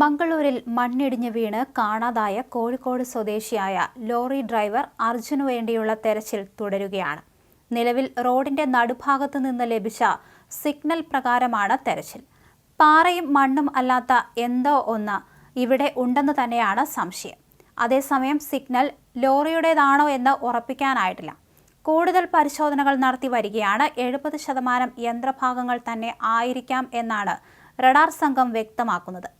മംഗളൂരിൽ മണ്ണിടിഞ്ഞ് വീണ് കാണാതായ കോഴിക്കോട് സ്വദേശിയായ ലോറി ഡ്രൈവർ അർജുനു വേണ്ടിയുള്ള തെരച്ചിൽ തുടരുകയാണ്. നിലവിൽ റോഡിന്റെ നടുഭാഗത്തു നിന്ന് ലഭിച്ച സിഗ്നൽ പ്രകാരമാണ് തെരച്ചിൽ. പാറയും മണ്ണും അല്ലാത്ത എന്തോ ഒന്ന് ഇവിടെ ഉണ്ടെന്ന് തന്നെയാണ് സംശയം. അതേസമയം സിഗ്നൽ ലോറിയുടേതാണോ എന്ന് ഉറപ്പിക്കാനായിട്ടില്ല. കൂടുതൽ പരിശോധനകൾ നടത്തി വരികയാണ്. എഴുപത് ശതമാനം യന്ത്രഭാഗങ്ങൾ തന്നെ ആയിരിക്കാം എന്നാണ് റഡാർ സംഘം വ്യക്തമാക്കുന്നത്.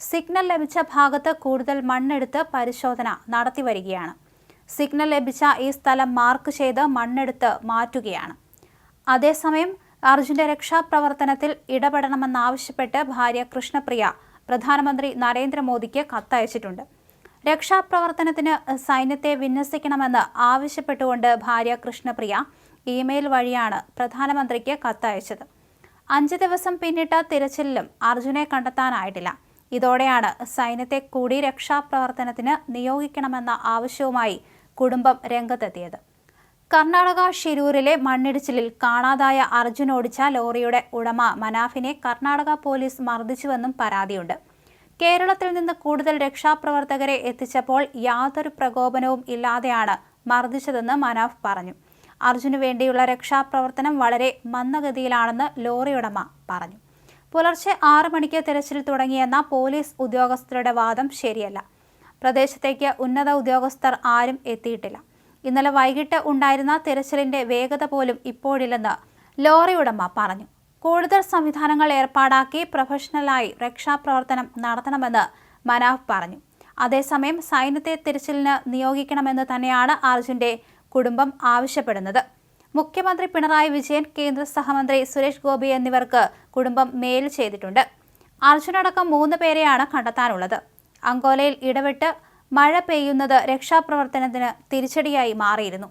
സിഗ്നൽ ലഭിച്ച ഭാഗത്ത് കൂടുതൽ മണ്ണെടുത്ത് പരിശോധന നടത്തി വരികയാണ് സിഗ്നൽ ലഭിച്ച ഈ സ്ഥലം മാർക്ക് ചെയ്ത് മണ്ണെടുത്ത് മാറ്റുകയാണ്. അതേസമയം അർജുന്റെ രക്ഷാപ്രവർത്തനത്തിൽ ഇടപെടണമെന്നാവശ്യപ്പെട്ട് ഭാര്യ കൃഷ്ണപ്രിയ പ്രധാനമന്ത്രി നരേന്ദ്രമോദിക്ക് കത്തയച്ചിട്ടുണ്ട്. രക്ഷാപ്രവർത്തനത്തിന് സൈന്യത്തെ വിന്യസിക്കണമെന്ന് ആവശ്യപ്പെട്ടുകൊണ്ട് ഭാര്യ കൃഷ്ണപ്രിയ ഇമെയിൽ വഴിയാണ് പ്രധാനമന്ത്രിക്ക് കത്തയച്ചത്. അഞ്ച് ദിവസം പിന്നിട്ട തിരച്ചിലും അർജുനെ കണ്ടെത്താനായിട്ടില്ല. ഇതോടെയാണ് സൈന്യത്തെ കൂടി രക്ഷാപ്രവർത്തനത്തിന് നിയോഗിക്കണമെന്ന ആവശ്യവുമായി കുടുംബം രംഗത്തെത്തിയത്. കർണാടക ഷിരൂരിലെ മണ്ണിടിച്ചിലിൽ കാണാതായ അർജുൻ ഓടിച്ച ലോറിയുടെ ഉടമ മനാഫിനെ കർണാടക പോലീസ് മർദ്ദിച്ചുവെന്നും പരാതിയുണ്ട്. കേരളത്തിൽ നിന്ന് കൂടുതൽ രക്ഷാപ്രവർത്തകരെ എത്തിച്ചപ്പോൾ യാതൊരു പ്രകോപനവും ഇല്ലാതെയാണ് മർദ്ദിച്ചതെന്ന് മനാഫ് പറഞ്ഞു. അർജുനു വേണ്ടിയുള്ള രക്ഷാപ്രവർത്തനം വളരെ മന്ദഗതിയിലാണെന്ന് ലോറിയുടമ പറഞ്ഞു. പുലർച്ചെ ആറ് മണിക്ക് തിരച്ചിൽ തുടങ്ങിയെന്ന പോലീസ് ഉദ്യോഗസ്ഥരുടെ വാദം ശരിയല്ല. പ്രദേശത്തേക്ക് ഉന്നത ഉദ്യോഗസ്ഥർ ആരും എത്തിയിട്ടില്ല. ഇന്നലെ വൈകിട്ട് ഉണ്ടായിരുന്ന തിരച്ചിലിന്റെ വേഗത പോലും ഇപ്പോഴില്ലെന്ന് ലോറി ഉടമ പറഞ്ഞു. കൂടുതൽ സംവിധാനങ്ങൾ ഏർപ്പാടാക്കി പ്രൊഫഷണലായി രക്ഷാപ്രവർത്തനം നടത്തണമെന്ന് മനാഫ് പറഞ്ഞു. അതേസമയം സൈന്യത്തെ തിരച്ചിലിന് നിയോഗിക്കണമെന്ന് തന്നെയാണ് അർജുന്റെ കുടുംബം ആവശ്യപ്പെടുന്നത്. മുഖ്യമന്ത്രി പിണറായി വിജയൻ കേന്ദ്ര സഹമന്ത്രി സുരേഷ് ഗോപി എന്നിവർക്ക് കുടുംബം മെയിൽ ചെയ്തിട്ടുണ്ട്. അർജുനടക്കം മൂന്ന് പേരെയാണ് കണ്ടെത്താനുള്ളത്. അങ്കോലയിൽ ഇടവിട്ട് മഴ പെയ്യുന്നത് രക്ഷാപ്രവർത്തനത്തിന് തിരിച്ചടിയായി മാറിയിരുന്നു.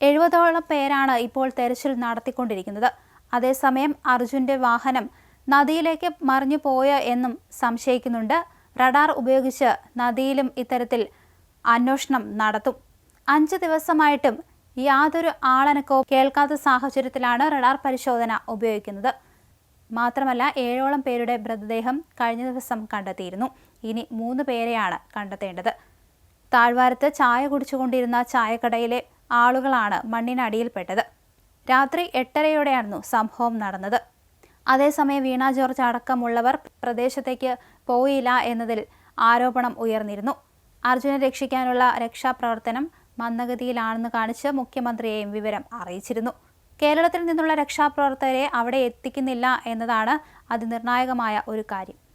എഴുപതോളം പേരാണ് ഇപ്പോൾ തെരച്ചിൽ നടത്തിക്കൊണ്ടിരിക്കുന്നത്. അതേസമയം അർജുന്റെ വാഹനം നദിയിലേക്ക് മറിഞ്ഞു പോയ എന്നും സംശയിക്കുന്നുണ്ട്. റഡാർ ഉപയോഗിച്ച് നദിയിലും ഇത്തരത്തിൽ അന്വേഷണം നടത്തും. അഞ്ച് ദിവസമായിട്ടും യാതൊരു ആളനക്കോ കേൾക്കാത്ത സാഹചര്യത്തിലാണ് റഡാർ പരിശോധന ഉപയോഗിക്കുന്നത്. മാത്രമല്ല ഏഴോളം പേരുടെ മൃതദേഹം കഴിഞ്ഞ ദിവസം കണ്ടെത്തിയിരുന്നു. ഇനി മൂന്ന് പേരെയാണ് കണ്ടെത്തേണ്ടത്. താഴ്വാരത്ത് ചായ കുടിച്ചുകൊണ്ടിരുന്ന ചായക്കടയിലെ ആളുകളാണ് മണ്ണിനടിയിൽപ്പെട്ടത്. രാത്രി എട്ടരയോടെയായിരുന്നു സംഭവം നടന്നത്. അതേസമയം വീണ ജോർജ് അടക്കമുള്ളവർ പ്രദേശത്തേക്ക് പോയില്ല എന്നതിൽ ആരോപണം ഉയർന്നിരുന്നു. അർജുനെ രക്ഷിക്കാനുള്ള രക്ഷാപ്രവർത്തനം മന്ദഗതിയിലാണെന്ന് കാണിച്ച് മുഖ്യമന്ത്രിയെയും വിവരം അറിയിച്ചിരുന്നു. കേരളത്തിൽ നിന്നുള്ള രക്ഷാപ്രവർത്തകരെ അവിടെ എത്തിക്കുന്നില്ല എന്നതാണ് അതിനിർണായകമായ ഒരു കാര്യം.